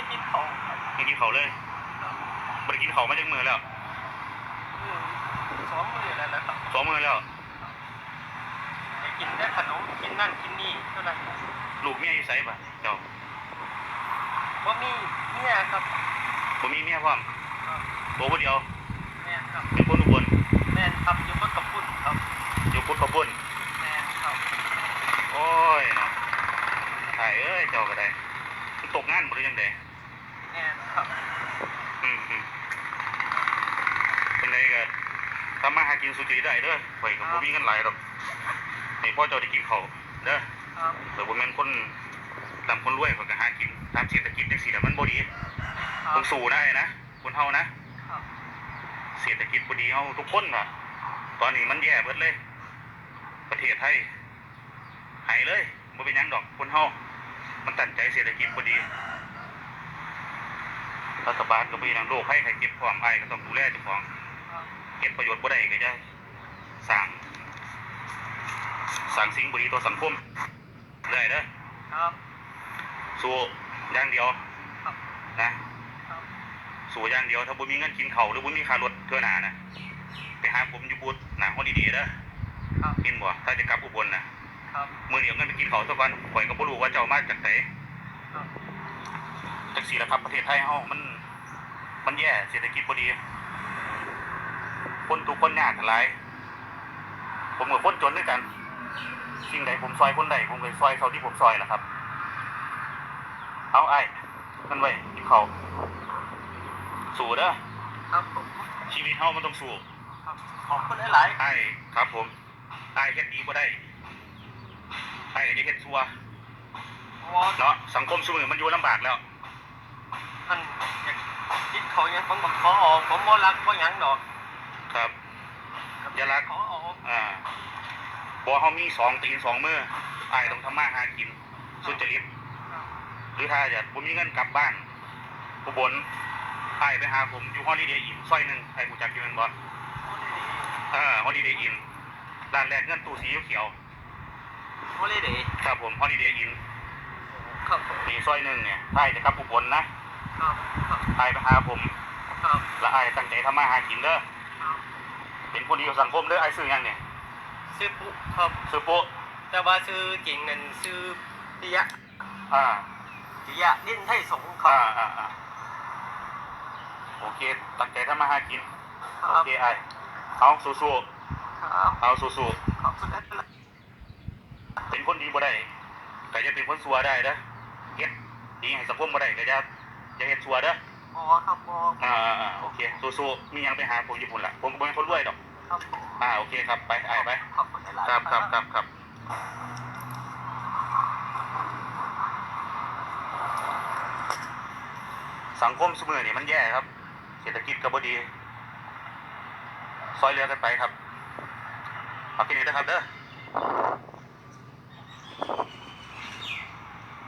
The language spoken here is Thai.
ได้กินของครับไม่กินเขาวเลยไม่ได้กินเขาวมาจากมือแล้วอืมสองมือแล้วนะครับสองมือแล้ว ได้กินได้ขนมกินนั่นกินนี่เท่านั้นลูกเมียอยู่ไสปะเจ้าว่ามีเนี่ยครับบ่มีเมียพร้อมครับตัวผู้เดียวแม่นครับเป็นคนอุบลแม่นครับอยู่บนกระปุ่นครับอยู่พุทธบุญแม่นครับโอ้ยเนาะถ่ายเอ้ยเจ้าก็ได้มันตกงานบ่หรือยังไงแม่นครับ อืมอืมเป็นไงก็ทำมาหากินสุจริตได้เด้อข่อยก็บ่มีเงินหลายดอกนี่พ่อเจ้าได้กินเขาวเด้อครับแต่บ่แม่นคนลำคนรวยเขาก็หากินตามเศรษฐกิจจังซี่แหละมันบ่ดีครัต้บองสู้ได้นะคนเฮานะ ครับเศรษฐกิจบ่ดีเฮาทุกคนน่ะ ตอนนี้มันแย่เบิดเลย ประเทศไทยหายเลยบ่เป็นหยังดอกคนเฮามันตั้งใจเศรษฐกิจบ่ดี รัฐบาลก็บ่มีหยังโรคภัยไข้เจ็บพร้อมอ้ายก็ต้องดูแลเจ้าของครับเก็บประโยชน์บ่ได้ก็จะสร้างสร้างสิ่งบ่ดีต่อสังคมได้เด้อครับสู้อย่างเดียวครับนะครับสู้อย่างเดียวถ้าบ่มีเงินกินข้าวหรือบ่มีค่ารถเทื่อหน้านะไปหาผมอยู่บูธหน้าฮอดีๆเด้อครับกินบ่ถ้าจะกลับอุบลนะครับมื้อนี้เอาเงินไปกินข้าวซะก่อนข่อยก็บ่รู้ว่าเจ้ามาจากไสค รับจังซี่ล่ะครับ ประเทศไทยเฮามัน มันแย่เศรษฐกิจบ่ดี คนทุกข์คนยากหลาย ผมกับคนจนด้วยกัน สิ่งใดผมซอยคนใดผมก็ซอยเขาที่ผมซอยล่ะครับ เอาไอ้นั่นไว้กินข้าวสู้เด้อครับผมชีวิตเฮามันต้องสู้ครับขอบคุณหลายไอ้ครับ ผมไอ้เฮ็ดดีบ่ได้ไอ้ก็จะเฮ็ดซัวๆวอเนาะสังคมซุมื้อมันอยู่ลำบากแล้ว ท่านอยากกิน เขายังผมบอกขอออกผมบ่รักบ่หยังดอกครับ อย่ารัก ขอออกอ่าบ่เฮามีสองตีนสองมือไอ้ต้องทำมาหากิน สุจริตครับหรือถ้าอยากบ่มีเงินกลับบ้านผู้บนไอ้ไปหาผมอยู่ฮอลิเดย์อินซอยหนึงไอ้รู้จักอยู่แม่นบ่โอ้ดีเออฮอลิเดย์อินร้านแรกเงินตู้สีเขียวโอ้ดีๆครับผมฮอลิเดย์อินครับผม นี่ซอยหนึงเนี่ยไอ้จะกลับอุบลนะ ครับครับไอ้ไปหาผม ครับและไอ้ตั้งใจทำมาหากินเด้อ ครับเป็นคนดีของสังคมเด้อไอ้ซื้อหยังเนี่ยชื่อปุ๊ครับ ซื้อโป๊ะแต่ว่าชื่อจริงนั่นชื่อปิยะอ่า ปิยะลิ้นไทยสงฆ์ครัอ่าบ อ่าอ่าโอเค ตั้งใจทำมาหากิน ครัโอบเคไอ้เอาสู้ครับๆเอาสู้ขอบคุณหลายๆเป็นคนดีบ่ได้ก็จะเป็นคนซัวได้เด้อเฮ็ดดีให้สังคมบ่ได้ก็จะ จะเฮ็ดซัวเด้อๆอ๋อครับอ๋ออ่าอ่าอ่าโอเคสู้ๆมีหยังไปหาผมญี่ปุ่นล่ะผมก็บ่เป็นคนรวยดอก ครับอ่าโอเคครับไปไอ้ไปขอบคุณหลายๆครับครับครับครับสังคมสมือนี่มันแย่ครับ เศรษฐกิจก็บ่ดี ซอยเรือกันไปครับขอบคุณนะครับเด้อ